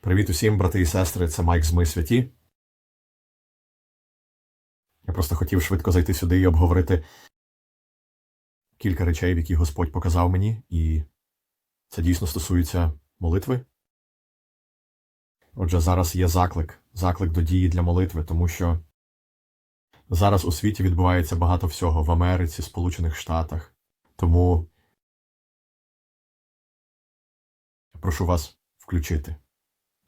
Привіт усім, брати і сестри, це Майк з Ми Святі. Я просто хотів швидко зайти сюди і обговорити кілька речей, які Господь показав мені, і це дійсно стосується молитви. Отже, зараз є заклик, заклик до дії для молитви, тому що зараз у світі відбувається багато всього в Америці, Сполучених Штатах. Тому прошу вас включити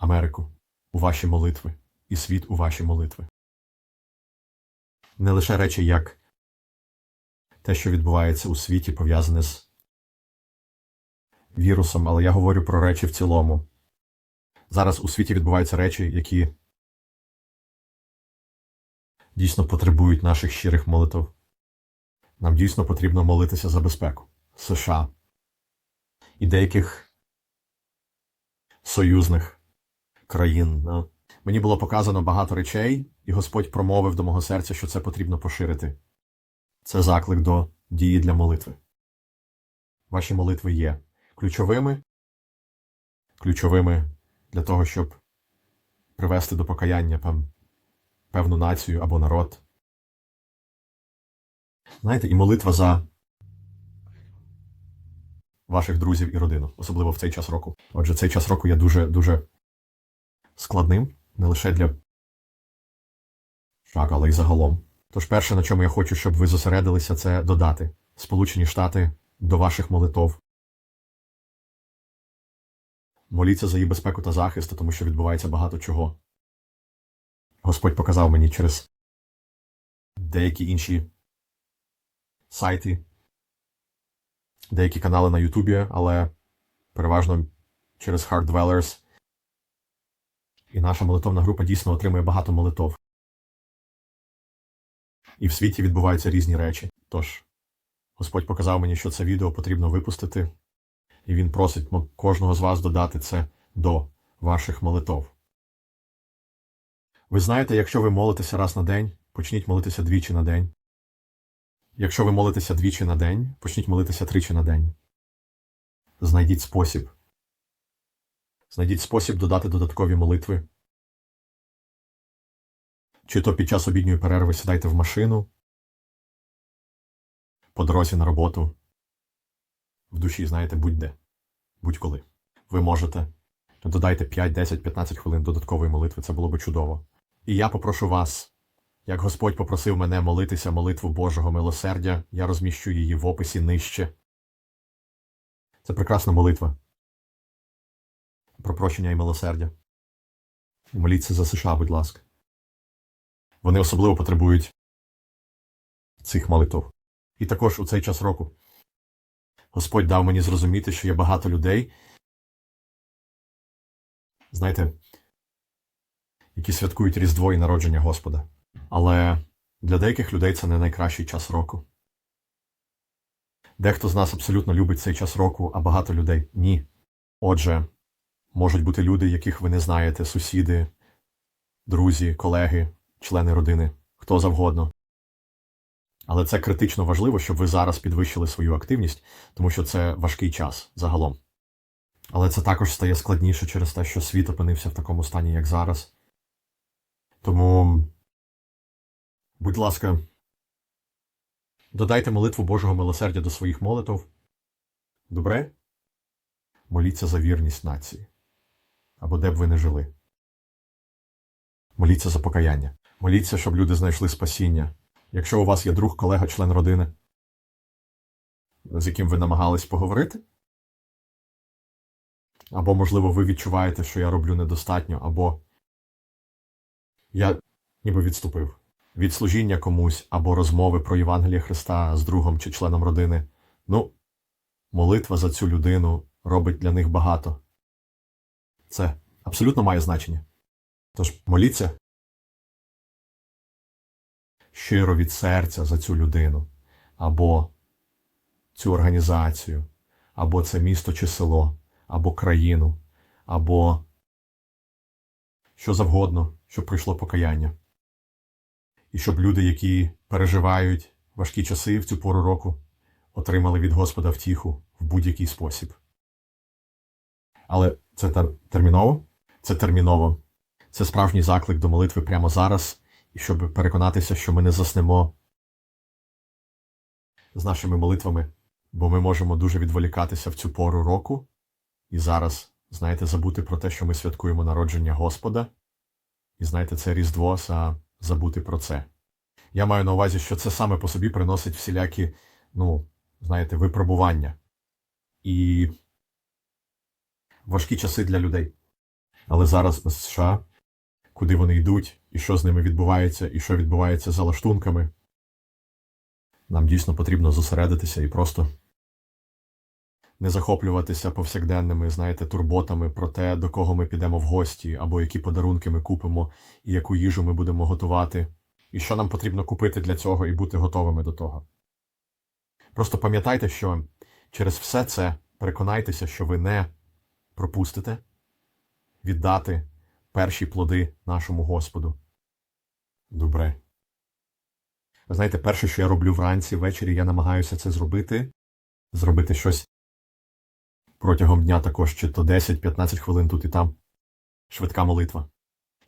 Америку у ваші молитви і світ у ваші молитви. Не лише речі, як те, що відбувається у світі, пов'язане з вірусом, але я говорю про речі в цілому. Зараз у світі відбуваються речі, які дійсно потребують наших щирих молитв. Нам дійсно потрібно молитися за безпеку США і деяких союзних країн. Ну, Мені було показано багато речей, і Господь промовив до мого серця, що це потрібно поширити. Це заклик до дії для молитви. Ваші молитви є ключовими, ключовими для того, щоб привести до покаяння певну націю або народ. Знаєте, і молитва за ваших друзів і родину, особливо в цей час року. Отже, цей час року є дуже дуже складним, не лише для шаг, але й загалом. Тож перше, на чому я хочу, щоб ви зосередилися, це додати Сполучені Штати до ваших молитов. Моліться за її безпеку та захист, тому що відбувається багато чого. Господь показав мені через деякі інші сайти, деякі канали на Ютубі, але переважно через Hard Dwellers. І наша молитовна група дійсно отримує багато молитов. І в світі відбуваються різні речі. Тож, Господь показав мені, що це відео потрібно випустити, і Він просить кожного з вас додати це до ваших молитов. Ви знаєте, якщо ви молитеся раз на день, почніть молитися двічі на день. Якщо ви молитеся двічі на день, почніть молитися тричі на день. Знайдіть спосіб. Знайдіть спосіб додати додаткові молитви. Чи то під час обідньої перерви сідайте в машину, по дорозі на роботу, в душі, знаєте, будь-де, будь-коли. Ви можете. Додайте 5, 10, 15 хвилин додаткової молитви, це було би чудово. І я попрошу вас, як Господь попросив мене молитися молитву Божого милосердя, я розміщу її в описі нижче. Це прекрасна молитва про прощення і милосердя. Моліться за США, будь ласка. Вони особливо потребують цих молитв. І також у цей час року Господь дав мені зрозуміти, що є багато людей, знаєте, які святкують Різдво і народження Господа. Але для деяких людей це не найкращий час року. Дехто з нас абсолютно любить цей час року, а багато людей ні. Отже, можуть бути люди, яких ви не знаєте, сусіди, друзі, колеги, члени родини, хто завгодно. Але це критично важливо, щоб ви зараз підвищили свою активність, тому що це важкий час загалом. Але це також стає складніше через те, що світ опинився в такому стані, як зараз. Тому, будь ласка, додайте молитву Божого милосердя до своїх молитв. Добре? Моліться за вірність нації. Або де б ви не жили. Моліться за покаяння. Моліться, щоб люди знайшли спасіння. Якщо у вас є друг, колега, член родини, з яким ви намагались поговорити, або, можливо, ви відчуваєте, що я роблю недостатньо, або я ніби відступив від служіння комусь, або розмови про Євангеліє Христа з другом чи членом родини. Ну, молитва за цю людину робить для них багато. Це абсолютно має значення. Тож моліться щиро від серця за цю людину, або цю організацію, або це місто чи село, або країну, або що завгодно, щоб прийшло покаяння. І щоб люди, які переживають важкі часи в цю пору року, отримали від Господа втіху в будь-який спосіб. Але це тер- терміново. Це терміново. Це справжній заклик до молитви прямо зараз, і щоб переконатися, що ми не заснемо з нашими молитвами, бо ми можемо дуже відволікатися в цю пору року і зараз, знаєте, забути про те, що ми святкуємо народження Господа, і знаєте, це Різдво, а забути про це. Я маю на увазі, що це саме по собі приносить всілякі, ну, знаєте, випробування і важкі часи для людей. Але зараз на США, куди вони йдуть, і що з ними відбувається, і що відбувається за лаштунками, нам дійсно потрібно зосередитися і просто не захоплюватися повсякденними, знаєте, турботами про те, до кого ми підемо в гості, або які подарунки ми купимо, і яку їжу ми будемо готувати, і що нам потрібно купити для цього і бути готовими до того. Просто пам'ятайте, що через все це переконайтеся, що ви не пропустите віддати перші плоди нашому Господу. Добре. Ви знаєте, перше, що я роблю вранці, ввечері, я намагаюся це зробити, зробити щось протягом дня також, чи то 10-15 хвилин тут і там. Швидка молитва.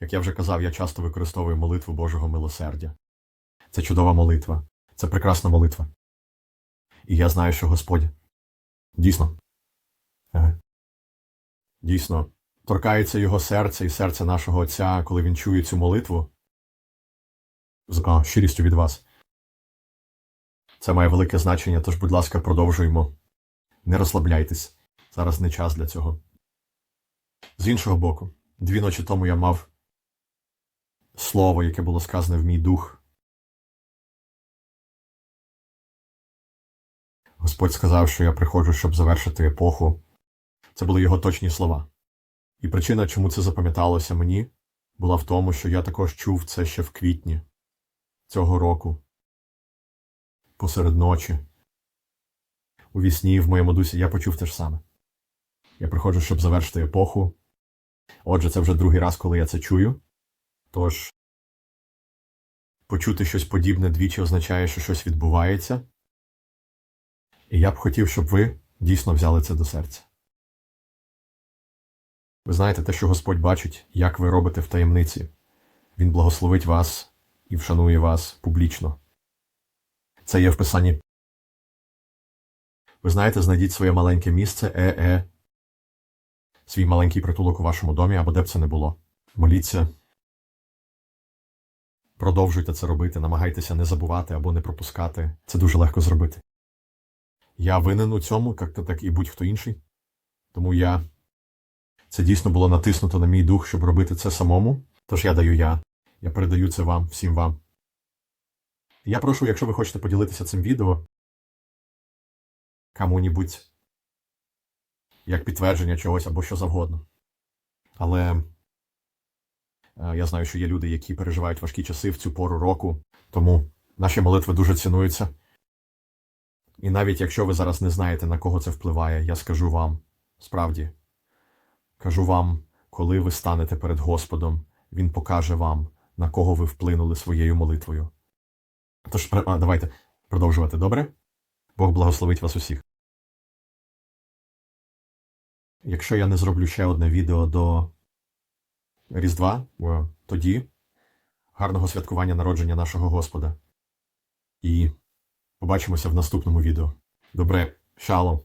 Як я вже казав, я часто використовую молитву Божого милосердя. Це чудова молитва, це прекрасна молитва. І я знаю, що Господь дійсно, дійсно торкається його серце і серце нашого Отця, коли він чує цю молитву з щирістю від вас. Це має велике значення, тож, будь ласка, продовжуємо. Не розслабляйтесь. Зараз не час для цього. З іншого боку, дві ночі тому я мав слово, яке було сказане в мій дух. Господь сказав, що я приходжу, щоб завершити епоху. Це були його точні слова. І причина, чому це запам'яталося мені, була в тому, що я також чув це ще в квітні цього року, посеред ночі. У вісні в моєму дусі я почув те ж саме. Я приходжу, щоб завершити епоху. Отже, це вже другий раз, коли я це чую. Тож почути щось подібне двічі означає, що щось відбувається. І я б хотів, щоб ви дійсно взяли це до серця. Ви знаєте те, що Господь бачить, як ви робите в таємниці. Він благословить вас і вшанує вас публічно. Це є в Писанні. Ви знаєте, знайдіть своє маленьке місце, е-е, свій маленький притулок у вашому домі, або де б це не було. Моліться. Продовжуйте це робити, намагайтеся не забувати або не пропускати. Це дуже легко зробити. Я винен у цьому, як то так і будь-хто інший. Тому я. Це дійсно було натиснуто на мій дух, щоб робити це самому. Тож я даю я. Я передаю це вам, всім вам. Я прошу, якщо ви хочете поділитися цим відео кому-нібудь як підтвердження чогось або що завгодно. Але е, я знаю, що є люди, які переживають важкі часи в цю пору року, тому наші молитви дуже цінуються. І навіть якщо ви зараз не знаєте, на кого це впливає, я скажу вам справді, кажу вам, коли ви станете перед Господом, Він покаже вам, на кого ви вплинули своєю молитвою. Тож, давайте продовжувати, добре? Бог благословить вас усіх. Якщо я не зроблю ще одне відео до Різдва, тоді гарного святкування народження нашого Господа. І побачимося в наступному відео. Добре, шалом.